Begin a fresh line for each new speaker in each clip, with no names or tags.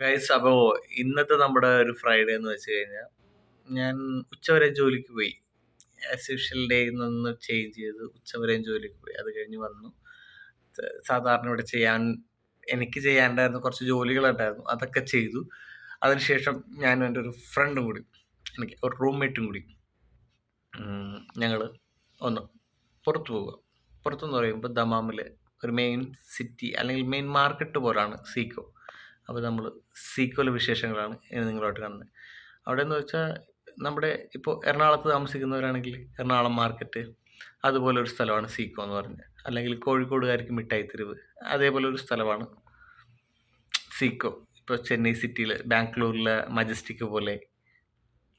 Guys അപ്പോൾ ഇന്നത്തെ നമ്മുടെ ഒരു ഫ്രൈഡേ എന്ന് വെച്ച് കഴിഞ്ഞാൽ ഞാൻ ഉച്ചവരെ ജോലിക്ക് പോയി. ആസ് ഡേയിൽ നിന്ന് ചേഞ്ച് ചെയ്ത് ഉച്ചവരെ ജോലിക്ക് പോയി. അത് കഴിഞ്ഞ് വന്നു. സാധാരണ ഇവിടെ ചെയ്യാൻ എനിക്ക് ചെയ്യാനുണ്ടായിരുന്ന കുറച്ച് ജോലികളുണ്ടായിരുന്നു. അതൊക്കെ ചെയ്തു. അതിനുശേഷം ഞാൻ എന്റെ ഒരു ഫ്രണ്ടും കൂടി എനിക്ക് ഒരു റൂംമേറ്റും കൂടി ഞങ്ങൾ ഒന്ന് പുറത്തു പോവുക. പുറത്തെന്ന് പറയുമ്പോൾ ദമാമിൽ ഒരു മെയിൻ സിറ്റി അല്ലെങ്കിൽ മെയിൻ മാർക്കറ്റ് പോലാണ് സീക്കോ അപ്പോൾ നമ്മൾ സീക്വൽ വിശേഷങ്ങളാണ് ഇനി നിങ്ങളോട്ട് കാണുന്നത് അവിടെ എന്ന് വെച്ചാൽ നമ്മുടെ ഇപ്പോൾ എറണാകുളത്ത് താമസിക്കുന്നവരാണെങ്കിൽ എറണാകുളം മാർക്കറ്റ് അതുപോലെ ഒരു സ്ഥലമാണ് സീക്കോ എന്ന് പറഞ്ഞത് അല്ലെങ്കിൽ കോഴിക്കോടുകാർക്ക് മിഠായി തെരുവ് അതേപോലെ ഒരു സ്ഥലമാണ് സീക്കോ ഇപ്പോൾ ചെന്നൈ സിറ്റിയിൽ ബാംഗ്ലൂരിലെ മജസ്റ്റിക് പോലെ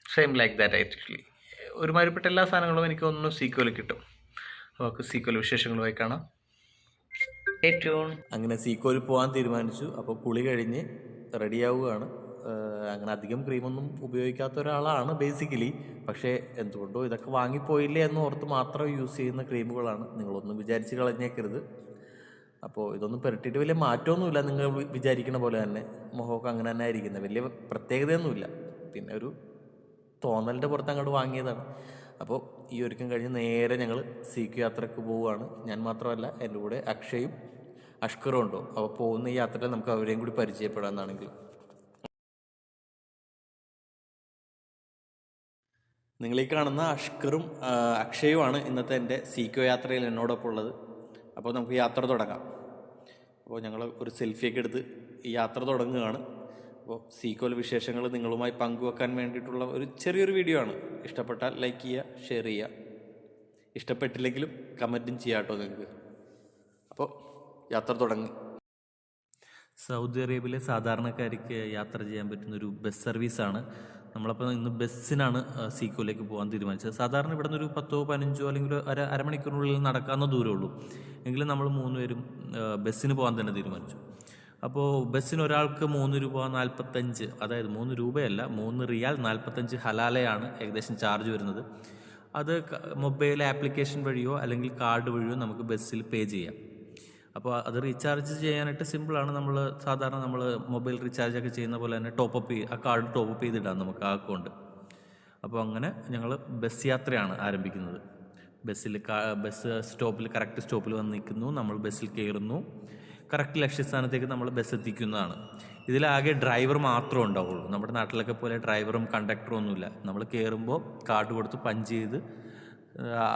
സെയിം ലൈക്ക് ദാറ്റ് ആക്ച്വലി ഒരുമാതിരിപ്പെട്ട എല്ലാ സാധനങ്ങളും എനിക്ക് ഒന്നും സീക്കോയിൽ കിട്ടും. അപ്പോൾ സീക്കോയിൽ വിശേഷങ്ങളുമായി കാണാം.
അങ്ങനെ സീക്കോയിൽ പോകാൻ തീരുമാനിച്ചു. അപ്പോൾ കുളി കഴിഞ്ഞ് റെഡിയാവുകയാണ്. അങ്ങനെ അധികം ക്രീമൊന്നും ഉപയോഗിക്കാത്ത ഒരാളാണ് ബേസിക്കലി പക്ഷേ എന്തുകൊണ്ടോ ഇതൊക്കെ വാങ്ങിപ്പോയില്ലേ എന്ന് ഓർത്ത് മാത്രം യൂസ് ചെയ്യുന്ന ക്രീമുകളാണ്. നിങ്ങളൊന്നും വിചാരിച്ച് കളഞ്ഞേക്കരുത്. അപ്പോൾ ഇതൊന്നും പുരട്ടിയിട്ട് വലിയ മാറ്റമൊന്നുമില്ല. നിങ്ങൾ വിചാരിക്കുന്ന പോലെ തന്നെ മുഖമൊക്കെ അങ്ങനെ തന്നെ ആയിരിക്കുന്നത്. വലിയ പ്രത്യേകതയൊന്നുമില്ല. പിന്നെ ഒരു തോന്നലിന്റെ പുറത്ത് അങ്ങോട്ട് വാങ്ങിയതാണ്. അപ്പോൾ ഈ ഒരുക്കം കഴിഞ്ഞ് നേരെ ഞങ്ങൾ സീക്ക് യാത്രയ്ക്ക് പോവുകയാണ്. ഞാൻ മാത്രമല്ല എന്റെ കൂടെ അക്ഷയും അഷ്കറും ഉണ്ടോ അപ്പോൾ പോകുന്ന ഈ യാത്രയിൽ നമുക്ക് അവരെയും കൂടി പരിചയപ്പെടാമെന്നാണെങ്കിൽ നിങ്ങൾ ഈ കാണുന്ന അഷ്കറും അക്ഷയുമാണ് ഇന്നത്തെ എന്റെ സീക്കോ യാത്രയിൽ എന്നോടൊപ്പം ഉള്ളത്. അപ്പോൾ നമുക്ക് യാത്ര തുടങ്ങാം. അപ്പോൾ ഞങ്ങൾ ഒരു സെൽഫിയൊക്കെ എടുത്ത് ഈ യാത്ര തുടങ്ങുകയാണ്. അപ്പോൾ സീക്കോൽ വിശേഷങ്ങൾ നിങ്ങളുമായി പങ്കുവെക്കാൻ വേണ്ടിയിട്ടുള്ള ഒരു ചെറിയൊരു വീഡിയോ ആണ്. ഇഷ്ടപ്പെട്ടാൽ ലൈക്ക് ചെയ്യുക ഷെയർ ചെയ്യുക. ഇഷ്ടപ്പെട്ടില്ലെങ്കിലും കമന്റും ചെയ്യാം കേട്ടോ നിങ്ങൾക്ക്. അപ്പോൾ യാത്ര തുടങ്ങി. സൗദി അറേബ്യയിലെ സാധാരണക്കാർക്ക് യാത്ര ചെയ്യാൻ പറ്റുന്ന ഒരു ബസ് സർവീസാണ് നമ്മളപ്പോൾ ഇന്ന് ബസ്സിനാണ് സീക്കോയിലേക്ക് പോകാൻ തീരുമാനിച്ചത്. സാധാരണ ഇവിടെ ഒരു പത്തോ പതിനഞ്ചോ അല്ലെങ്കിൽ ഒരു അര അരമണിക്കൂറിനുള്ളിൽ നടക്കാവുന്ന ദൂരമേ ഉള്ളൂ എങ്കിലും നമ്മൾ മൂന്ന് പേരും ബസ്സിന് പോകാൻ തന്നെ തീരുമാനിച്ചു. അപ്പോൾ ബസ്സിന് ഒരാൾക്ക് മൂന്ന് രൂപ നാൽപ്പത്തഞ്ച് അതായത് മൂന്ന് രൂപയല്ല മൂന്ന് റിയാൽ നാൽപ്പത്തഞ്ച് ഹലാലയാണ് ഏകദേശം ചാർജ് വരുന്നത്. അത് മൊബൈൽ ആപ്ലിക്കേഷൻ വഴിയോ അല്ലെങ്കിൽ കാർഡ് വഴിയോ നമുക്ക് ബസ്സിൽ പേ ചെയ്യാം. അപ്പോൾ അത് റീചാർജ് ചെയ്യാനായിട്ട് സിമ്പിളാണ് നമ്മൾ സാധാരണ നമ്മൾ മൊബൈൽ റീചാർജ് ഒക്കെ ചെയ്യുന്ന പോലെ തന്നെ ടോപ്പ് അപ്പ് ആ കാർഡ് ടോപ്പ് അപ്പ് ചെയ്തിടാം നമുക്ക് ആ അക്കൗണ്ട് അപ്പോൾ അങ്ങനെ ഞങ്ങൾ ബസ് യാത്രയാണ് ആരംഭിക്കുന്നത്. ബസ്സിൽ ബസ് സ്റ്റോപ്പിൽ കറക്റ്റ് സ്റ്റോപ്പിൽ വന്ന് നിൽക്കുന്നു. നമ്മൾ ബസ്സിൽ കയറുന്നു. കറക്റ്റ് ലക്ഷ്യസ്ഥാനത്തേക്ക് നമ്മൾ ബസ് എത്തിക്കുന്നതാണ്. ഇതിലാകെ ഡ്രൈവർ മാത്രമേ ഉണ്ടാവുള്ളൂ. നമ്മുടെ നാട്ടിലൊക്കെ പോലെ ഡ്രൈവറും കണ്ടക്ടറും ഒന്നുമില്ല. നമ്മൾ കയറുമ്പോൾ കാർഡ് കൊടുത്ത് പഞ്ച് ചെയ്ത്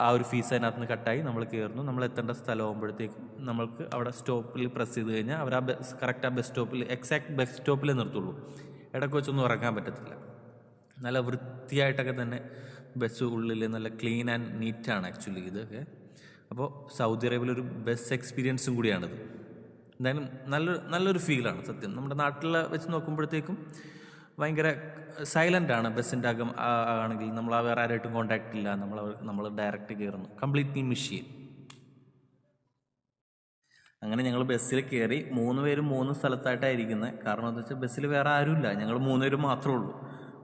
ആ ഒരു ഫീസ് അതിനകത്ത് നിന്ന് കട്ടായി നമ്മൾ കയറുന്നു. നമ്മൾ എത്തേണ്ട സ്ഥലമാകുമ്പോഴത്തേക്കും നമ്മൾക്ക് അവിടെ സ്റ്റോപ്പിൽ പ്രസ് ചെയ്ത് കഴിഞ്ഞാൽ അവർ ആ ബസ് കറക്റ്റ് ആ ബസ് സ്റ്റോപ്പിൽ എക്സാക്ട് ബസ് സ്റ്റോപ്പിലേ നിർത്തുള്ളൂ. ഇടയ്ക്ക് വെച്ചൊന്നും ഇറങ്ങാൻ പറ്റത്തില്ല. നല്ല വൃത്തിയായിട്ടൊക്കെ തന്നെ ബസ് ഉള്ളിൽ നല്ല ക്ലീൻ ആൻഡ് നീറ്റാണ് ആക്ച്വലി ഇതൊക്കെ. അപ്പോൾ സൗദി അറേബ്യയിലൊരു ബസ് എക്സ്പീരിയൻസും കൂടിയാണിത്. എന്തായാലും നല്ലൊരു നല്ലൊരു ഫീലാണ് സത്യം. നമ്മുടെ നാട്ടിൽ വെച്ച് നോക്കുമ്പോഴത്തേക്കും ഭയങ്കര സൈലന്റ് ആണ് ബസ്സിന്റെ അകം ആണെങ്കിൽ നമ്മൾ വേറെ ആരായിട്ടും കോൺടാക്റ്റ് ഇല്ല. നമ്മൾ നമ്മൾ ഡയറക്റ്റ് കയറുന്നു കംപ്ലീറ്റ്ലി മെഷീൻ അങ്ങനെ ഞങ്ങൾ ബസ്സിൽ കയറി മൂന്ന് പേരും മൂന്ന് സ്ഥലത്തായിട്ടാണ് ഇരിക്കുന്നത് കാരണം എന്താ വെച്ചാൽ ബസ്സിൽ വേറെ ആരുമില്ല. ഞങ്ങൾ മൂന്ന് പേര് മാത്രമേ ഉള്ളൂ.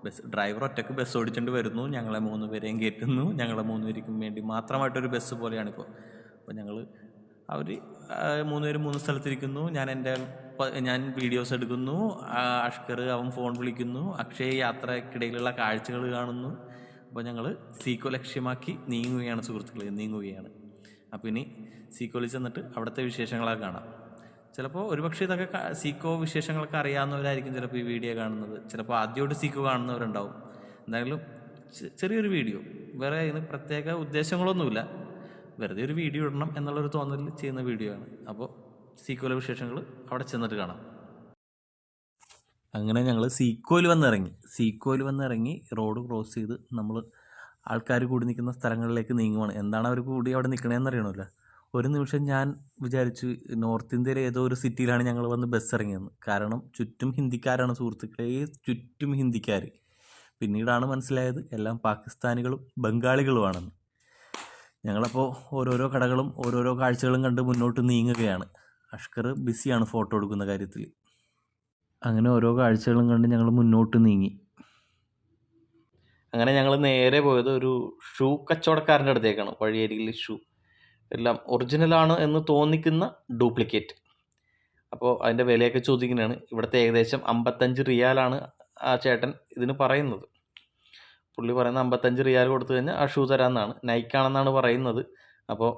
ബസ് ഡ്രൈവർ ഒറ്റയ്ക്ക് ബസ് ഓടിച്ചുകൊണ്ട് വരുന്നു. ഞങ്ങളെ മൂന്ന് പേരെയും കയറ്റുന്നു ഞങ്ങളെ മൂന്ന് പേർക്കും വേണ്ടി മാത്രമായിട്ടൊരു ബസ് പോലെയാണിപ്പോൾ അപ്പോൾ ഞങ്ങൾ അവർ മൂന്ന് പേര് മൂന്ന് സ്ഥലത്തിരിക്കുന്നു. ഞാൻ എന്റെ ഞാൻ വീഡിയോസ് എടുക്കുന്നു. അഷ്കർ അവൻ ഫോൺ വിളിക്കുന്നു. അക്ഷയ യാത്രക്കിടയിലുള്ള കാഴ്ചകൾ കാണുന്നു. അപ്പോൾ ഞങ്ങൾ സീക്കോ ലക്ഷ്യമാക്കി നീങ്ങുകയാണ് സുഹൃത്തുക്കളെ നീങ്ങുകയാണ്. അപ്പോൾ ഇനി സീക്കോയിൽ ചെന്നിട്ട് അവിടുത്തെ വിശേഷങ്ങളൊക്കെ കാണാം. ചിലപ്പോൾ ഒരുപക്ഷെ ഇതൊക്കെ സീക്കോ വിശേഷങ്ങളൊക്കെ അറിയാവുന്നവരായിരിക്കും ചിലപ്പോൾ ഈ വീഡിയോ കാണുന്നത്. ചിലപ്പോൾ ആദ്യമായിട്ട് സീക്കോ കാണുന്നവരുണ്ടാവും. എന്തായാലും ചെറിയൊരു വീഡിയോ. വേറെ ഇതിന് പ്രത്യേക ഉദ്ദേശങ്ങളൊന്നുമില്ല. വെറുതെ ഒരു വീഡിയോ ഇടണം എന്നുള്ളൊരു തോന്നലിൽ ചെയ്യുന്ന വീഡിയോ ആണ്. അപ്പോൾ സീക്വൽ വിശേഷങ്ങൾ അവിടെ ചെന്നിട്ട് കാണാം. അങ്ങനെ ഞങ്ങൾ സീക്കോയിൽ വന്നിറങ്ങി. സീക്കോയിൽ വന്നിറങ്ങി റോഡ് ക്രോസ് ചെയ്ത് നമ്മൾ ആൾക്കാർ കൂടി നിൽക്കുന്ന സ്ഥലങ്ങളിലേക്ക് നീങ്ങുവാണ്. എന്താണ് അവർ കൂടി അവിടെ നിൽക്കണേന്ന് അറിയണമല്ലോ. ഒരു നിമിഷം ഞാൻ വിചാരിച്ചു നോർത്ത് ഇന്ത്യയിലെ ഏതോ ഒരു സിറ്റിയിലാണ് ഞങ്ങൾ വന്ന് ബസ് ഇറങ്ങിയെന്ന് കാരണം ചുറ്റും ഹിന്ദിക്കാരാണ് സുഹൃത്തുക്കളെ ചുറ്റും ഹിന്ദിക്കാർ പിന്നീടാണ് മനസ്സിലായത് എല്ലാം പാകിസ്ഥാനികളും ബംഗാളികളുമാണെന്ന്. ഞങ്ങളപ്പോൾ ഓരോരോ കടകളും ഓരോരോ കാഴ്ചകളും കണ്ട് മുന്നോട്ട് നീങ്ങുകയാണ്. അഷ്കർ ബിസിയാണ് ഫോട്ടോ എടുക്കുന്ന കാര്യത്തിൽ അങ്ങനെ ഓരോ കാഴ്ചകളും കണ്ട് ഞങ്ങൾ മുന്നോട്ട് നീങ്ങി. അങ്ങനെ ഞങ്ങൾ നേരെ പോയത് ഒരു ഷൂ കച്ചവടക്കാരന്റെ അടുത്തേക്കാണ് വഴിയരികിൽ ഷൂ. എല്ലാം ഒറിജിനലാണ് എന്ന് തോന്നിക്കുന്ന ഡ്യൂപ്ലിക്കേറ്റ്. അപ്പോൾ അതിന്റെ വിലയൊക്കെ ചോദിക്കുന്നതാണ്. ഇവിടുത്തെ ഏകദേശം അമ്പത്തഞ്ച് റിയാലാണ് ആ ചേട്ടൻ ഇതിന് പറയുന്നത്. പുള്ളി പറയുന്ന അമ്പത്തഞ്ച് റിയാൽ കൊടുത്തു കഴിഞ്ഞാൽ ആ ഷൂ തരാമെന്നാണ് നൈക്കാണെന്നാണ് പറയുന്നത്. അപ്പോൾ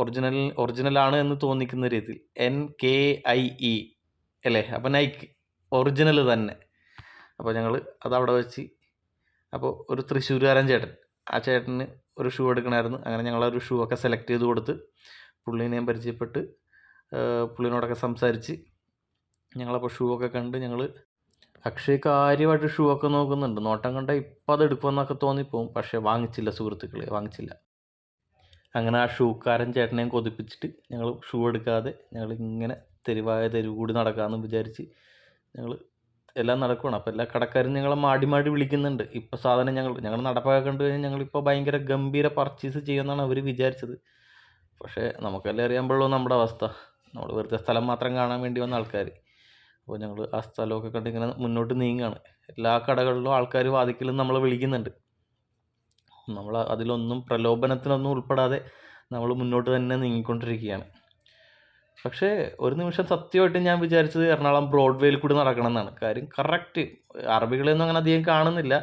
ഒറിജിനൽ ഒറിജിനലാണ് എന്ന് തോന്നിക്കുന്ന രീതിയിൽ. എൻ കെ ഐ ഇ അല്ലേ? അപ്പോൾ നൈക്ക് ഒറിജിനൽ തന്നെ. അപ്പോൾ ഞങ്ങൾ അതവിടെ വെച്ച് അപ്പോൾ ഒരു തൃശ്ശൂരുകാരൻ ചേട്ടൻ. ആ ചേട്ടന് ഒരു ഷൂ എടുക്കണമായിരുന്നു അങ്ങനെ ഞങ്ങൾ ഒരു ഷൂ ഒക്കെ സെലക്ട് ചെയ്ത് കൊടുത്ത് പുള്ളിനെയും പരിചയപ്പെട്ട് പുള്ളിനോടൊക്കെ സംസാരിച്ച് ഞങ്ങളപ്പോൾ ഷൂ ഒക്കെ കണ്ട് ഞങ്ങൾ അക്ഷയ് കാര്യമായിട്ട് ഷൂ ഒക്കെ നോക്കുന്നുണ്ട്. നോട്ടം കണ്ട ഇപ്പം അത് എടുക്കുമെന്നൊക്കെ തോന്നിപ്പോവും. പക്ഷേ വാങ്ങിച്ചില്ല സുഹൃത്തുക്കളെ വാങ്ങിച്ചില്ല. അങ്ങനെ ആ ഷൂക്കാരൻ ചേട്ടനെയും കൊതിപ്പിച്ചിട്ട് ഞങ്ങൾ ഷൂ എടുക്കാതെ ഞങ്ങൾ ഇങ്ങനെ തെരുവായ തെരുവ് കൂടി നടക്കാമെന്ന് വിചാരിച്ച് ഞങ്ങൾ എല്ലാം നടക്കുകയാണ് അപ്പോൾ എല്ലാ കടക്കാരും ഞങ്ങളെ മാടി മാടി വിളിക്കുന്നുണ്ട്. ഇപ്പോൾ സാധനം ഞങ്ങൾ ഞങ്ങൾ നടപ്പാക്കി കണ്ടു കഴിഞ്ഞാൽ ഞങ്ങളിപ്പോൾ ഭയങ്കര ഗംഭീര പർച്ചേസ് ചെയ്യുമെന്നാണ് അവർ വിചാരിച്ചത്. പക്ഷേ നമുക്കെല്ലാം അറിയാമ്പോഴുള്ളൂ നമ്മുടെ അവസ്ഥ. നമ്മൾ വെറുതെ സ്ഥലം മാത്രം കാണാൻ വേണ്ടി വന്ന ആൾക്കാർ അപ്പോൾ ഞങ്ങൾ ആ സ്ഥലമൊക്കെ കണ്ട് ഇങ്ങനെ മുന്നോട്ട് നീങ്ങുകയാണ് എല്ലാ കടകളിലും ആൾക്കാർ വാതിക്കലും നമ്മൾ വിളിക്കുന്നുണ്ട്. നമ്മൾ അതിലൊന്നും പ്രലോഭനത്തിനൊന്നും ഉൾപ്പെടാതെ നമ്മൾ മുന്നോട്ട് തന്നെ നീങ്ങിക്കൊണ്ടിരിക്കുകയാണ്. പക്ഷേ ഒരു നിമിഷം സത്യമായിട്ട് ഞാൻ വിചാരിച്ചത് എറണാകുളം ബ്രോഡ്വേയിൽ കൂടി നടക്കണം എന്നാണ്. കാര്യം കറക്റ്റ് അറബികളെയൊന്നും അങ്ങനെ അധികം കാണുന്നില്ല.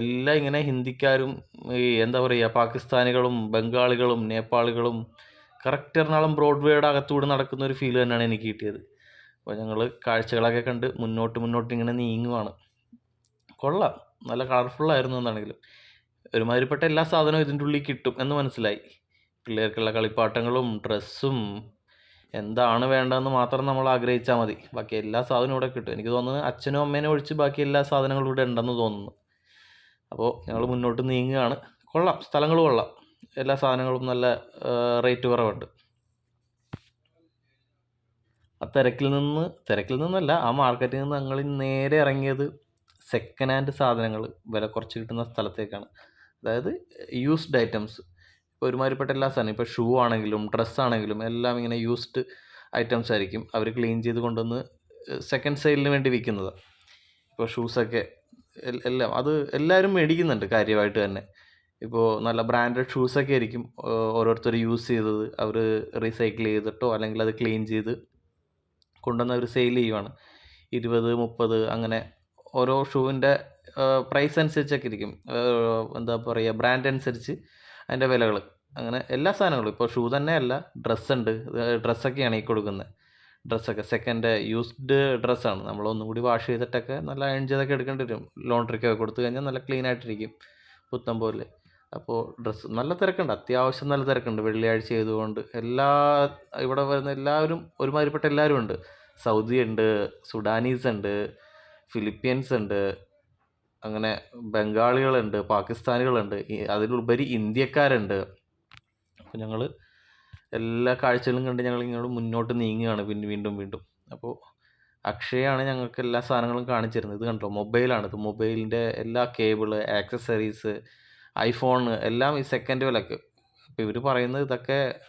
എല്ലാം ഇങ്ങനെ ഹിന്ദിക്കാരും ഈ എന്താ പറയുക പാകിസ്ഥാനികളും ബംഗാളികളും നേപ്പാളികളും കറക്റ്റ് എറണാകുളം ബ്രോഡ്വേയുടെ അകത്തൂടെ നടക്കുന്ന ഒരു ഫീൽ തന്നെയാണ് എനിക്ക് കിട്ടിയത്. അപ്പോൾ ഞങ്ങൾ കാഴ്ചകളൊക്കെ കണ്ട് മുന്നോട്ട് മുന്നോട്ട് ഇങ്ങനെ നീങ്ങുവാണ്. കൊള്ളാം. നല്ല കളർഫുള്ളായിരുന്നു എന്നാണെങ്കിലും. ഒരുമാതിരിപ്പെട്ട എല്ലാ സാധനവും ഇതിന്റെ ഉള്ളിൽ കിട്ടും എന്ന് മനസ്സിലായി. പിള്ളേർക്കുള്ള കളിപ്പാട്ടങ്ങളും ഡ്രസ്സും എന്താണ് വേണ്ടതെന്ന് മാത്രം നമ്മൾ ആഗ്രഹിച്ചാൽ മതി. ബാക്കി എല്ലാ സാധനവും ഇവിടെ കിട്ടും. എനിക്ക് തോന്നുന്നത് അച്ഛനും അമ്മേനും ഒഴിച്ച് ബാക്കി എല്ലാ സാധനങ്ങളും ഇവിടെ ഉണ്ടെന്ന് തോന്നുന്നു. അപ്പോൾ ഞങ്ങൾ മുന്നോട്ട് നീങ്ങുകയാണ്. കൊള്ളാം. സ്ഥലങ്ങൾ കൊള്ളാം. എല്ലാ സാധനങ്ങളും നല്ല റേറ്റ് കുറവുണ്ട്. ആ തിരക്കിൽ നിന്ന് തിരക്കിൽ നിന്നല്ല ആ മാർക്കറ്റിൽ നിന്ന് ഞങ്ങൾ നേരെ ഇറങ്ങിയത് സെക്കൻഡ് ഹാൻഡ് സാധനങ്ങൾ വില കുറച്ച് കിട്ടുന്ന സ്ഥലത്തേക്കാണ്. അതായത് യൂസ്ഡ് ഐറ്റംസ് ഇപ്പോൾ ഒരുമാതിരിപ്പെട്ട എല്ലാ സാധനം ഇപ്പോൾ ഷൂ ആണെങ്കിലും ഡ്രസ്സ് ആണെങ്കിലും എല്ലാം ഇങ്ങനെ യൂസ്ഡ് ഐറ്റംസ് ആയിരിക്കും അവർ ക്ലീൻ ചെയ്ത് കൊണ്ടുവന്ന് സെക്കൻഡ് സെയിലിന് വേണ്ടി വിൽക്കുന്നത്. ഇപ്പോൾ ഷൂസൊക്കെ എല്ലാം അത് എല്ലാവരും മേടിക്കുന്നുണ്ട് കാര്യമായിട്ട് തന്നെ. ഇപ്പോൾ നല്ല ബ്രാൻഡഡ് ഷൂസൊക്കെ ആയിരിക്കും ഓരോരുത്തർ യൂസ് ചെയ്തത്. അവർ റീസൈക്കിൾ ചെയ്തിട്ടോ അല്ലെങ്കിൽ അത് ക്ലീൻ ചെയ്ത് കൊണ്ടുവന്ന് അവർ സെയിൽ ചെയ്യുവാണ്. ഇരുപത് മുപ്പത് അങ്ങനെ ഓരോ ഷൂവിന്റെ പ്രൈസ് അനുസരിച്ചൊക്കെ ഇരിക്കും. എന്താ പറയുക ബ്രാൻഡ് അനുസരിച്ച് അതിന്റെ വിലകൾ അങ്ങനെ എല്ലാ സാധനങ്ങളും. ഇപ്പോൾ ഷൂ തന്നെയല്ല ഡ്രസ്സ് ഉണ്ട്. ഡ്രസ്സൊക്കെയാണ് ഈ കൊടുക്കുന്നത്. ഡ്രസ്സൊക്കെ സെക്കൻഡ് യൂസ്ഡ് ഡ്രസ്സാണ് നമ്മൾ ഒന്നും കൂടി വാഷ് ചെയ്തിട്ടൊക്കെ നല്ല അയൺ ചെയ്തൊക്കെ എടുക്കേണ്ടി വരും. ലോണ്ടറിക്കൊക്കെ കൊടുത്തു കഴിഞ്ഞാൽ നല്ല ക്ലീൻ ആയിട്ടിരിക്കും. പുത്തം പോലെ. അപ്പോൾ ഡ്രസ്സ് നല്ല തിരക്കുണ്ട്. അത്യാവശ്യം നല്ല തിരക്കുണ്ട്. വെള്ളിയാഴ്ച ചെയ്തുകൊണ്ട് എല്ലാ ഇവിടെ വരുന്ന എല്ലാവരും ഒരുമാതിരിപ്പെട്ട എല്ലാവരും ഉണ്ട് സൗദി ഉണ്ട് സുഡാനീസ് ഉണ്ട് ഫിലിപ്പീൻസ് ഉണ്ട് അങ്ങനെ ബംഗാളികളുണ്ട് പാകിസ്ഥാനികളുണ്ട് അതിലുപരി ഇന്ത്യക്കാരുണ്ട്. അപ്പോൾ ഞങ്ങൾ എല്ലാ കാഴ്ചകളും കണ്ട് ഞങ്ങൾ ഇങ്ങോട്ട് മുന്നോട്ട് നീങ്ങുകയാണ് പിന്നെ വീണ്ടും വീണ്ടും. അപ്പോൾ അക്ഷയാണ് ഞങ്ങൾക്ക് എല്ലാ സാധനങ്ങളും കാണിച്ചിരുന്നത്. ഇത് കണ്ടോ? മൊബൈലാണ്. ഇത് മൊബൈലിന്റെ എല്ലാ കേബിൾ ആക്സസറീസ് ഐഫോൺ എല്ലാം ഈ സെക്കൻഡ് വിലക്ക് അപ്പോൾ ഇവർ പറയുന്നത് ഇതൊക്കെ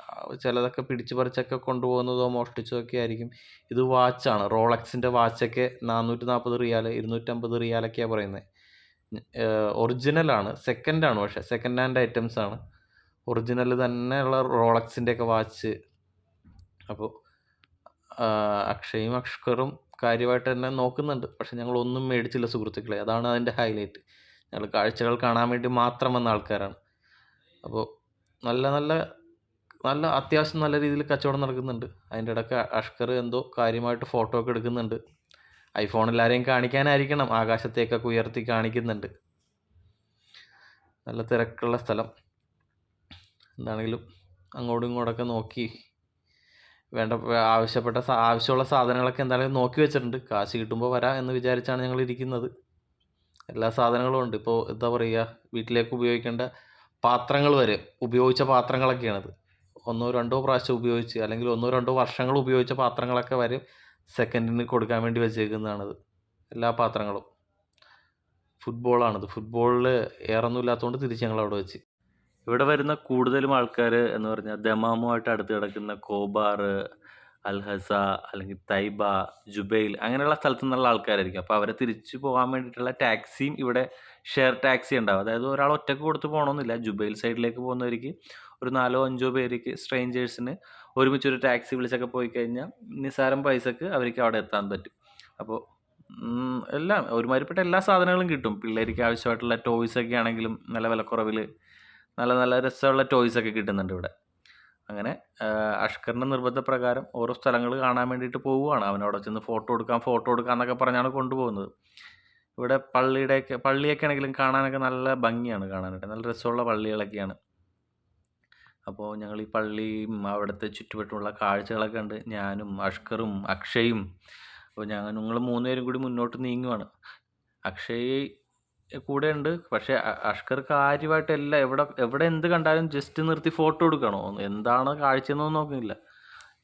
ചിലതൊക്കെ പിടിച്ചു പറിച്ചൊക്കെ കൊണ്ടുപോകുന്നതോ മോഷ്ടിച്ചതോ ഒക്കെ ആയിരിക്കും. ഇത് വാച്ചാണ്. റോളക്സിന്റെ വാച്ചൊക്കെ നാനൂറ്റി നാൽപ്പത് റിയാൽ ഇരുന്നൂറ്റമ്പത് റിയാലൊക്കെയാണ് പറയുന്നത് ഒറിജിനലാണ്. സെക്കൻഡാണ് പക്ഷേ സെക്കൻഡ് ഹാൻഡ് ഐറ്റംസ് ആണ്. ഒറിജിനൽ തന്നെയുള്ള റോളക്സിന്റെയൊക്കെ വാച്ച്. അപ്പോൾ അക്ഷയും അക്ഷറും കാര്യമായിട്ട് തന്നെ നോക്കുന്നുണ്ട്. പക്ഷെ ഞങ്ങൾ ഒന്നും മേടിച്ചില്ല സുഹൃത്തുക്കളെ. അതാണ് അതിന്റെ ഹൈലൈറ്റ്. ഞങ്ങൾ കാഴ്ചകൾ കാണാൻ വേണ്ടി മാത്രം വന്ന ആൾക്കാരാണ്. അപ്പോൾ നല്ല നല്ല നല്ല അത്യാവശ്യം നല്ല രീതിയിൽ കച്ചവടം നടക്കുന്നുണ്ട്. അതിന്റെ ഇടയ്ക്ക് അഷ്കർ എന്തോ കാര്യമായിട്ട് ഫോട്ടോ ഒക്കെ എടുക്കുന്നുണ്ട്. എല്ലാവരെയും കാണിക്കാനായിരിക്കണം. ആകാശത്തേക്കൊക്കെ ഉയർത്തി കാണിക്കുന്നുണ്ട്. നല്ല തിരക്കുള്ള സ്ഥലം. എന്താണെങ്കിലും അങ്ങോട്ടും ഇങ്ങോട്ടൊക്കെ നോക്കി വേണ്ട ആവശ്യപ്പെട്ട ആവശ്യമുള്ള സാധനങ്ങളൊക്കെ എന്തായാലും നോക്കി വെച്ചിട്ടുണ്ട്. കാശ് കിട്ടുമ്പോൾ വരാം എന്ന് വിചാരിച്ചാണ് ഞങ്ങൾ ഇരിക്കുന്നത് എല്ലാ സാധനങ്ങളും ഉണ്ട്. ഇപ്പോൾ എന്താ പറയുക വീട്ടിലേക്ക് ഉപയോഗിക്കേണ്ട പാത്രങ്ങൾ വരെ ഉപയോഗിച്ച പാത്രങ്ങളൊക്കെയാണിത്. ഒന്നോ രണ്ടോ പ്രാവശ്യം ഉപയോഗിച്ച് അല്ലെങ്കിൽ ഒന്നോ രണ്ടോ വർഷങ്ങൾ ഉപയോഗിച്ച പാത്രങ്ങളൊക്കെ വരെ സെക്കൻഡിന് കൊടുക്കാൻ വേണ്ടി വെച്ചേക്കുന്നതാണിത്. എല്ലാ പാത്രങ്ങളും. ഫുട്ബോളാണിത് ഫുട്ബോളിൽ ഏറൊന്നും ഇല്ലാത്തതുകൊണ്ട് തിരിച്ച് ഞങ്ങൾ അവിടെ വെച്ച്. ഇവിടെ വരുന്ന കൂടുതലും ആൾക്കാർ എന്ന് പറഞ്ഞാൽ ദമാമുമായിട്ട് അടുത്ത് കിടക്കുന്ന കോബാർ അൽഹസ അല്ലെങ്കിൽ തൈബ ജുബൈൽ അങ്ങനെയുള്ള സ്ഥലത്തു നിന്നുള്ള ആൾക്കാരായിരിക്കും. അപ്പോൾ അവരെ തിരിച്ചു പോകാൻ വേണ്ടിയിട്ടുള്ള ടാക്സിയും ഇവിടെ ഷെയർ ടാക്സി ഉണ്ടാവും. അതായത് ഒരാൾ ഒറ്റയ്ക്ക് കൊടുത്ത് പോകണമെന്നില്ല. ജുബൈൽ സൈഡിലേക്ക് പോകുന്നവർക്ക് ഒരു നാലോ അഞ്ചോ പേർക്ക് സ്ട്രേഞ്ചേഴ്സിന്
ഒരുമിച്ച് ഒരു ടാക്സി വിളിച്ചൊക്കെ പോയി കഴിഞ്ഞാൽ നിസ്സാരം പൈസക്ക് അവർക്ക് അവിടെ എത്താൻ പറ്റും. അപ്പോൾ എല്ലാം ഒരുമാതിരിപ്പെട്ട എല്ലാ സാധനങ്ങളും കിട്ടും. പിള്ളേർക്ക് ആവശ്യമായിട്ടുള്ള ടോയ്സ് ഒക്കെ ആണെങ്കിലും നല്ല വിലക്കുറവിൽ നല്ല നല്ല രസമുള്ള ടോയ്സ് ഒക്കെ കിട്ടുന്നുണ്ട് ഇവിടെ. അങ്ങനെ അഷ്കറിന്റെ നിർബന്ധപ്രകാരം ഓരോ സ്ഥലങ്ങൾ കാണാൻ വേണ്ടിയിട്ട് പോവുകയാണ്. അവനവിടെ ചെന്ന് ഫോട്ടോ എടുക്കാം ഫോട്ടോ എടുക്കാം എന്നൊക്കെ പറഞ്ഞാണ് കൊണ്ടുപോകുന്നത്. ഇവിടെ പള്ളിയുടെയൊക്കെ പള്ളിയൊക്കെ ആണെങ്കിലും കാണാനൊക്കെ നല്ല ഭംഗിയാണ് കാണാനായിട്ട്. നല്ല രസമുള്ള പള്ളികളൊക്കെയാണ്. അപ്പോൾ ഞങ്ങൾ ഈ പള്ളിയും അവിടുത്തെ ചുറ്റുവട്ടമുള്ള കാഴ്ചകളൊക്കെ ഉണ്ട് ഞാനും അഷ്കറും അക്ഷയും അപ്പോൾ ഞങ്ങൾ ഞങ്ങൾ മൂന്നുപേരും കൂടി മുന്നോട്ട് നീങ്ങുവാണ്. അക്ഷയ് കൂടെ ഉണ്ട് പക്ഷെ അഷ്കർ കാര്യമായിട്ട് എല്ലാം എവിടെ എവിടെ എന്ത് കണ്ടാലും ജസ്റ്റ് നിർത്തി ഫോട്ടോ എടുക്കണോ? എന്താണ് കാഴ്ചയെന്നൊന്നും നോക്കുന്നില്ല.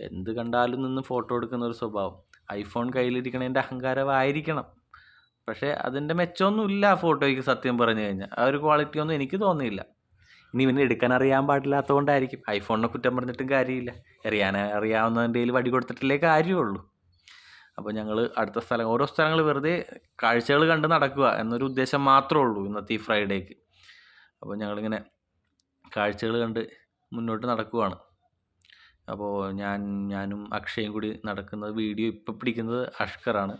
എന്ത് കണ്ടാലും നിന്ന് ഫോട്ടോ എടുക്കുന്ന ഒരു സ്വഭാവം. ഐഫോൺ കയ്യിലിരിക്കണതിന്റെ അഹങ്കാരമായിരിക്കണം. പക്ഷേ അതിന്റെ മെച്ചമൊന്നും ഇല്ല ആ ഫോട്ടോയ്ക്ക് സത്യം പറഞ്ഞു കഴിഞ്ഞാൽ. ആ ഒരു ക്വാളിറ്റി ഒന്നും എനിക്ക് തോന്നിയില്ല. ഇനി ഇവന് എടുക്കാൻ അറിയാൻ പാടില്ലാത്തതുകൊണ്ടായിരിക്കും. ഐഫോണിനെ കുറ്റം പറഞ്ഞിട്ടും കാര്യമില്ല. അറിയാൻ അറിയാവുന്നതിന്റെ വടി കൊടുത്തിട്ടില്ലേ കാര്യമുള്ളൂ. അപ്പോൾ ഞങ്ങൾ അടുത്ത സ്ഥലം ഓരോ സ്ഥലങ്ങൾ വെറുതെ കാഴ്ചകൾ കണ്ട് നടക്കുക എന്നൊരു ഉദ്ദേശം മാത്രമേ ഉള്ളൂ ഇന്നത്തെ ഈ ഫ്രൈഡേക്ക്. അപ്പോൾ ഞങ്ങളിങ്ങനെ കാഴ്ചകൾ കണ്ട് മുന്നോട്ട് നടക്കുവാണ്. അപ്പോൾ ഞാൻ ഞാനും അക്ഷയും കൂടി നടക്കുന്നത് വീഡിയോ ഇപ്പോൾ പിടിക്കുന്നത് അഷ്കറാണ്.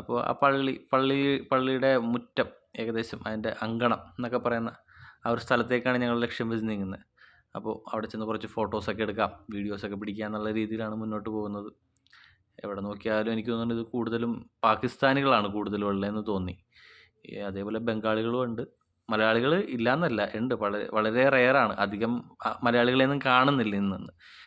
അപ്പോൾ ആ പള്ളി പള്ളി പള്ളിയുടെ മുറ്റം ഏകദേശം അതിന്റെ അങ്കണം എന്നൊക്കെ പറയുന്ന ആ ഒരു സ്ഥലത്തേക്കാണ് ഞങ്ങൾ ലക്ഷ്യം വെച്ച് നീങ്ങുന്നത്. അപ്പോൾ അവിടെ ചെന്ന് കുറച്ച് ഫോട്ടോസൊക്കെ എടുക്കാം വീഡിയോസൊക്കെ പിടിക്കാം എന്നുള്ള രീതിയിലാണ് മുന്നോട്ട് പോകുന്നത്. എവിടെ നോക്കിയാലും എനിക്ക് തോന്നുന്നത് ഇത് കൂടുതലും പാകിസ്ഥാനികളാണ് കൂടുതലും ഉള്ളതെന്ന് തോന്നി. അതേപോലെ ബംഗാളികളും ഉണ്ട്. മലയാളികൾ ഇല്ലയെന്നല്ല ഉണ്ട്. വളരെ വളരെ റെയറാണ്. അധികം മലയാളികളെയൊന്നും കാണുന്നില്ല ഇന്ന്.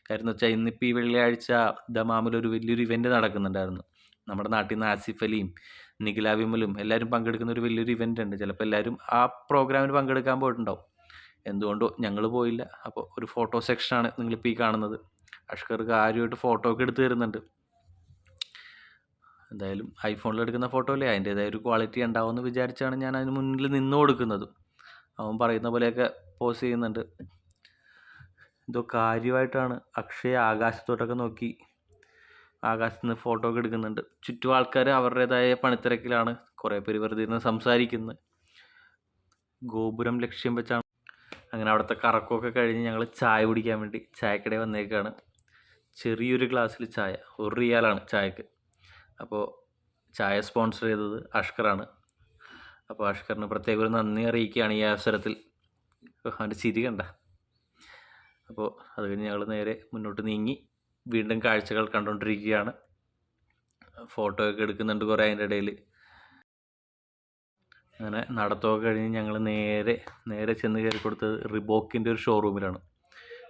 കാര്യം എന്ന് വെച്ചാൽ ഇന്നിപ്പോൾ ഈ വെള്ളിയാഴ്ച ദമാമിൽ ഒരു വലിയൊരു ഇവന്റ് നടക്കുന്നുണ്ടായിരുന്നു. നമ്മുടെ നാട്ടിൽ നിന്ന് ആസിഫ് അലിയും നിഖില വിമലും എല്ലാവരും പങ്കെടുക്കുന്ന ഒരു വലിയൊരു ഇവന്റ് ഉണ്ട്. ചിലപ്പോൾ എല്ലാവരും ആ പ്രോഗ്രാമിന് പങ്കെടുക്കാൻ പോയിട്ടുണ്ടാവും. എന്തുകൊണ്ടോ ഞങ്ങൾ പോയില്ല. അപ്പോൾ ഒരു ഫോട്ടോ സെക്ഷനാണ് നിങ്ങളിപ്പോൾ ഈ കാണുന്നത്. അഷ്കർക്ക് ആരുമായിട്ട് ഫോട്ടോ ഒക്കെ എടുത്ത് തരുന്നുണ്ട്. എന്തായാലും ഐഫോണിൽ എടുക്കുന്ന ഫോട്ടോ അല്ലേ? അതിന്റേതായ ഒരു ക്വാളിറ്റി ഉണ്ടാവുമെന്ന് വിചാരിച്ചാണ് ഞാൻ അതിന് മുന്നിൽ നിന്ന് കൊടുക്കുന്നത്. അവൻ പറയുന്ന പോലെയൊക്കെ പോസ് ചെയ്യുന്നുണ്ട്. എന്തോ കാര്യമായിട്ടാണ് അക്ഷയ ആകാശത്തോട്ടൊക്കെ നോക്കി ആകാശത്ത് നിന്ന് ഫോട്ടോ ഒക്കെ എടുക്കുന്നുണ്ട്. ചുറ്റും ആൾക്കാർ അവരുടേതായ പണിത്തിരക്കിലാണ്. കുറേ പേര് വെറുതെ ഇരുന്ന് സംസാരിക്കുന്നത് ഗോപുരം ലക്ഷ്യം വെച്ചാണ്. അങ്ങനെ അവിടുത്തെ കറക്കമൊക്കെ കഴിഞ്ഞ് ഞങ്ങൾ ചായ കുടിക്കാൻ വേണ്ടി ചായക്കടയിൽ വന്നേക്കാണ്. ചെറിയൊരു ഗ്ലാസ്സിൽ ചായ. ഒരു റിയാലാണ് ചായക്ക്. അപ്പോൾ ചായ സ്പോൺസർ ചെയ്തത് അഷ്കറാണ്. അപ്പോൾ അഷ്കറിന് പ്രത്യേക ഒരു നന്ദി അറിയിക്കുകയാണ് ഈ അവസരത്തിൽ. അവന്റെ ചിരി കണ്ട. അപ്പോൾ അത് കഴിഞ്ഞ് ഞങ്ങൾ നേരെ മുന്നോട്ട് നീങ്ങി വീണ്ടും കാഴ്ചകൾ കണ്ടുകൊണ്ടിരിക്കുകയാണ് ഫോട്ടോ ഒക്കെ എടുക്കുന്നുണ്ട് കുറേ അതിന്റെ ഇടയിൽ അങ്ങനെ നടത്തമൊക്കെ കഴിഞ്ഞ് ഞങ്ങൾ നേരെ നേരെ ചെന്ന് കയറി കൊടുത്തത് റിബോക്കിന്റെ ഒരു ഷോറൂമിലാണ്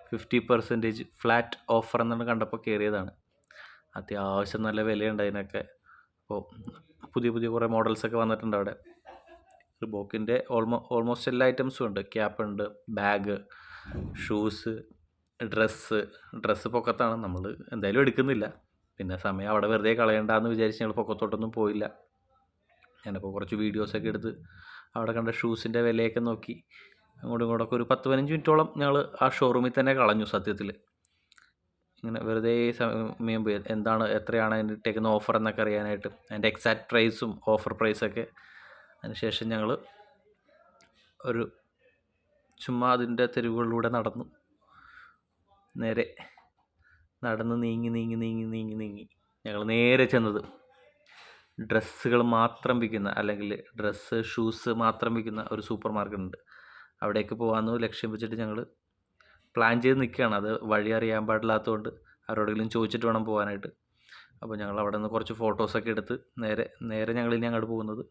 ഫിഫ്റ്റി പെർസെന്റേജ് ഫ്ലാറ്റ് ഓഫർ എന്നാണ് കണ്ടപ്പോൾ കയറിയതാണ് അത്യാവശ്യം നല്ല വിലയുണ്ട് അതിനൊക്കെ അപ്പോൾ പുതിയ പുതിയ കുറേ മോഡൽസൊക്കെ വന്നിട്ടുണ്ട് അവിടെ. റിബോക്കിന്റെ ഓൾമോ ഓൾമോസ്റ്റ് എല്ലാ ഐറ്റംസും ഉണ്ട്. ക്യാപ്പ് ഉണ്ട് ബാഗ് ഷൂസ് ഡ്രസ്സ് ഡ്രസ്സ് പൊക്കത്താണ്. നമ്മൾ എന്തായാലും എടുക്കുന്നില്ല. പിന്നെ സമയം അവിടെ വെറുതെ കളയണ്ടെന്ന് വിചാരിച്ച് ഞങ്ങൾ പൊക്കത്തോട്ടൊന്നും പോയില്ല. ഞാനപ്പോൾ കുറച്ച് വീഡിയോസൊക്കെ എടുത്ത് അവിടെ കണ്ട ഷൂസിന്റെ വിലയൊക്കെ നോക്കി. അങ്ങോട്ടും ഇങ്ങോട്ടൊക്കെ ഒരു പത്ത് പതിനഞ്ച് മിനിറ്റോളം ഞങ്ങൾ ആ ഷോറൂമിൽ തന്നെ കളഞ്ഞു സത്യത്തിൽ ഇങ്ങനെ വെറുതെ സമയം പോയി. എന്താണ് എത്രയാണ് അതിന്റെ ഇട്ടേക്കുന്ന ഓഫർ എന്നൊക്കെ അറിയാനായിട്ട്. അതിന്റെ എക്സാക്ട് പ്രൈസും ഓഫർ പ്രൈസൊക്കെ അതിനുശേഷം ഞങ്ങൾ ഒരു ചുമ്മാ അതിന്റെ തെരുവുകളിലൂടെ നടന്നു. നേരെ നടന്ന് നീങ്ങി നീങ്ങി നീങ്ങി നീങ്ങി നീങ്ങി ഞങ്ങൾ നേരെ ചെന്നത്. ഡ്രസ്സുകൾ മാത്രം വിൽക്കുന്ന അല്ലെങ്കിൽ ഡ്രസ്സ് ഷൂസ് മാത്രം വിൽക്കുന്ന ഒരു സൂപ്പർ മാർക്കറ്റ് ഉണ്ട്. അവിടേക്ക് പോകാമെന്ന് ലക്ഷ്യം വെച്ചിട്ട് ഞങ്ങൾ പ്ലാൻ ചെയ്ത് നിൽക്കുകയാണ് അത് വഴി അറിയാൻ പാടില്ലാത്തതുകൊണ്ട് ആരോടെങ്കിലും ചോദിച്ചിട്ട് വേണം പോകാനായിട്ട് അപ്പോൾ ഞങ്ങൾ അവിടെ നിന്ന് കുറച്ച് ഫോട്ടോസൊക്കെ എടുത്ത് നേരെ നേരെ ഞങ്ങൾ ഇനി അങ്ങോട്ട് പോകുന്നത്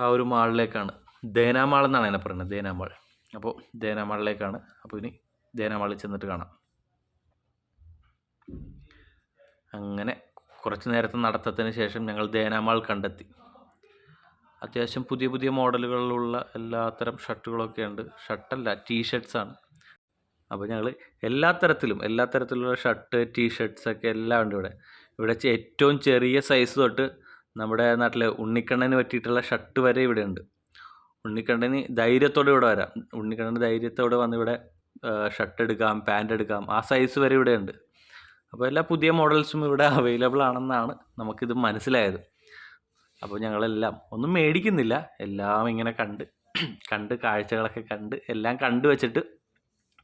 ആ ഒരു മാളിലേക്കാണ് ദേനാമാൾ എന്നാണ് എന്നെ പറയുന്നത്. ദേനാമാൾ അപ്പോൾ ദേനാമാളിലേക്കാണ് അപ്പോൾ ഇനി ദേനാമാളിൽ ചെന്നിട്ട് കാണാം. അങ്ങനെ കുറച്ച് നേരത്തെ നടത്തത്തിന് ശേഷം ഞങ്ങൾ ദേനാമാൾ കണ്ടെത്തി. അത്യാവശ്യം പുതിയ പുതിയ മോഡലുകളിലുള്ള എല്ലാത്തരം ഷർട്ടുകളൊക്കെ ഉണ്ട്. ഷർട്ടല്ല ടീ ഷർട്ട്സാണ് അപ്പോൾ ഞങ്ങൾ എല്ലാ തരത്തിലും എല്ലാ തരത്തിലുള്ള ഷർട്ട് ടീ ഷർട്ട്സൊക്കെ എല്ലാം ഉണ്ട് ഇവിടെ. ഇവിടെ ഏറ്റവും ചെറിയ സൈസ് തൊട്ട് നമ്മുടെ നാട്ടിലെ ഉണ്ണിക്കണ്ണന് പറ്റിയിട്ടുള്ള ഷർട്ട് വരെ ഇവിടെ ഉണ്ട്. ഉണ്ണിക്കണ്ണന് ധൈര്യത്തോടെ ഇവിടെ വരാം. ഉണ്ണിക്കണ്ണന് ധൈര്യത്തോടെ വന്ന് ഇവിടെ ഷർട്ട് എടുക്കാം പാന്റ് എടുക്കാം. ആ സൈസ് വരെ ഇവിടെ ഉണ്ട്. അപ്പോൾ എല്ലാ പുതിയ മോഡൽസും ഇവിടെ അവൈലബിൾ ആണെന്നാണ് നമുക്കിത് മനസ്സിലായത്. അപ്പോൾ ഞങ്ങളെല്ലാം ഒന്നും മേടിക്കുന്നില്ല. എല്ലാം ഇങ്ങനെ കണ്ട് കണ്ട് കാഴ്ചകളൊക്കെ കണ്ട് എല്ലാം കണ്ടു വെച്ചിട്ട്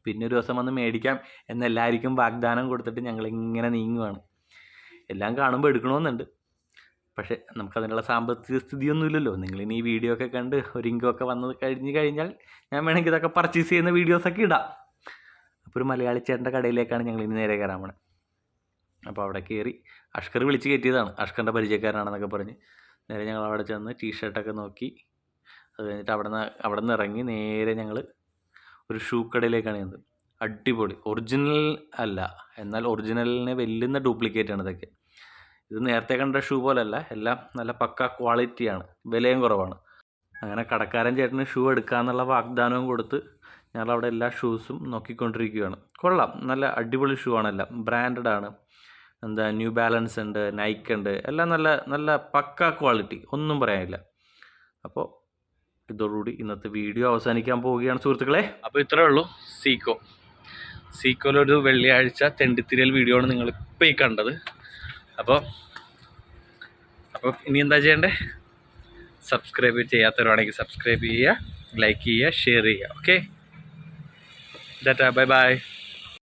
പിന്നെ ഒരു ദിവസം വന്ന് മേടിക്കാം എന്നെല്ലാവർക്കും വാഗ്ദാനം കൊടുത്തിട്ട് ഞങ്ങൾ ഇങ്ങനെ നീങ്ങുവാണ്. എല്ലാം കാണുമ്പോൾ എടുക്കണമെന്നുണ്ട് പക്ഷേ നമുക്കതിനുള്ള സാമ്പത്തിക സ്ഥിതിയൊന്നുമില്ലല്ലോ. നിങ്ങളിനി ഈ വീഡിയോ ഒക്കെ കണ്ട് ഒരു ഒക്കെ വന്നത് കഴിഞ്ഞ് കഴിഞ്ഞാൽ ഞാൻ വേണമെങ്കിൽ ഇതൊക്കെ പർച്ചേസ് ചെയ്യുന്ന വീഡിയോസൊക്കെ ഇടാം. അപ്പോൾ ഒരു മലയാളി ചേട്ടന്റെ കടയിലേക്കാണ് ഞങ്ങൾ ഇനി നേരെ കയറാൻ പോണത് അപ്പോൾ അവിടെ കയറി അഷ്കർ വിളിച്ച് കയറ്റിയതാണ്. അഷ്കറിന്റെ പരിചയക്കാരനാണെന്നൊക്കെ പറഞ്ഞ്. നേരെ ഞങ്ങൾ അവിടെ ചെന്ന് ടീ ഷർട്ടൊക്കെ നോക്കി. അത് കഴിഞ്ഞിട്ട് അവിടെ നിന്ന് അവിടെ നിന്ന് ഇറങ്ങി നേരെ ഞങ്ങൾ ഒരു ഷൂ കടയിലേക്കാണ് ചെന്നത്. അടിപൊളി. ഒറിജിനൽ അല്ല. എന്നാൽ ഒറിജിനലിനെ വെല്ലുന്ന ഡ്യൂപ്ലിക്കേറ്റ് ആണ് ഇതൊക്കെ. ഇത് നേരത്തെ കണ്ട ഷൂ പോലല്ല. എല്ലാം നല്ല പക്ക ക്വാളിറ്റിയാണ് വിലയും കുറവാണ്. അങ്ങനെ കടക്കാരൻ ചേട്ടന് ഷൂ എടുക്കാമെന്നുള്ള വാഗ്ദാനവും കൊടുത്ത് ഞങ്ങൾ അവിടെ എല്ലാ ഷൂസും നോക്കിക്കൊണ്ടിരിക്കുകയാണ്. കൊള്ളാം. നല്ല അടിപൊളി ഷൂ ആണ് എല്ലാം ബ്രാൻഡഡ് ആണ്. എന്താ ന്യൂ ബാലൻസ് ഉണ്ട് നൈക്ക് ഉണ്ട് എല്ലാം നല്ല നല്ല പക്ക ക്വാളിറ്റി ഒന്നും പറയാനില്ല. അപ്പോൾ ഇതോടുകൂടി ഇന്നത്തെ വീഡിയോ അവസാനിക്കാൻ പോവുകയാണ് സുഹൃത്തുക്കളെ. അപ്പോൾ ഇത്രേ ഉള്ളൂ. സീക്കോ സീക്കോയിലൊരു വെള്ളിയാഴ്ച തെണ്ടിത്തിരിയൽ വീഡിയോ ആണ് നിങ്ങൾ ഇപ്പോൾ ഈ കണ്ടത്. അപ്പോൾ അപ്പോൾ ഇനി എന്താ ചെയ്യണ്ടേ? സബ്സ്ക്രൈബ് ചെയ്യാത്തവരാണെങ്കിൽ സബ്സ്ക്രൈബ് ചെയ്യുക ലൈക്ക് ചെയ്യുക ഷെയർ ചെയ്യുക. Okay data bye bye